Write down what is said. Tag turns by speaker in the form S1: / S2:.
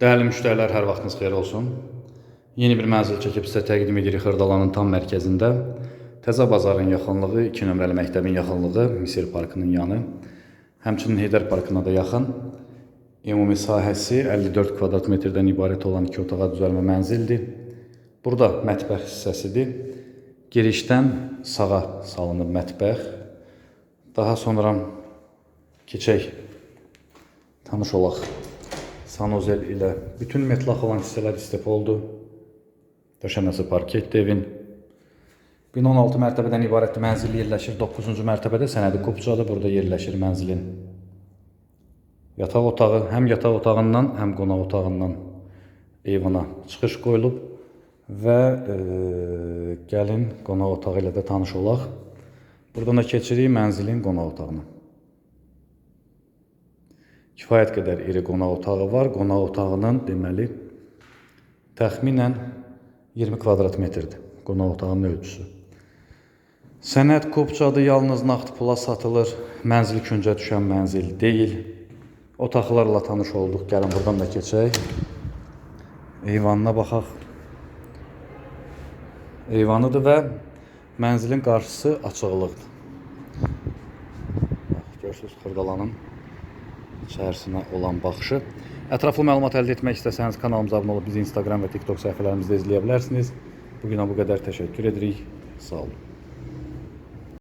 S1: Dəyərli müştərilər, hər vaxtınız xeyir olsun. Yeni bir mənzil çəkib sizə təqdim edirik Xırdalanın tam mərkəzində. Təzə bazarın yaxınlığı, 2 nömrəli məktəbin yaxınlığı, Misir parkının yanı. Həmçinin Heydər parkına da yaxın. Ümumi sahəsi 54 kvadrat metrdən ibarət olan 2 otağa düzəlmə mənzildir. Burada mətbəx hissəsidir. Girişdən sağa salınıb mətbəx. Daha sonra keçək tanış olaq sanuzel ilə. Bütün metlaq olan hissələr istep oldu. Döşəməsi parketdir evin. 1016 mərtəbədən ibarət mənzil yerləşir. 9-cu mərtəbədə sənədi kupçadır. Burada yerləşir mənzilin. Yataq otağı həm yataq otağından, həm qonaq otağından eyvana çıxış qoyulub və e, gəlin qonaq otağı ilə də tanış olaq. Buradan da keçirik mənzilin qonaq otağına. Kifayət qədər iri qonaq otağı var. Qonaq otağının deməli təxminən 20 kvadrat metrdir qonaq otağının ölçüsü. Sənəd kopçadır, yalnız nağd pula satılır. Mənzil küncə düşən mənzil deyil. Otaqlarla tanış olduq. Gəlin buradan da keçək. Eyvanına baxaq. Eyvanıdır və mənzilin qarşısı açıqlıqdır. Bax, Görürsüz Xırdalanın içərisinə olan baxışı. Ətraflı məlumat əldə etmək istəsəniz kanalımıza abunə olub bizi Instagram və TikTok səhifələrimizdə izləyə bilərsiniz. Bu günə bu qədər təşəkkür edirik. Sağ olun.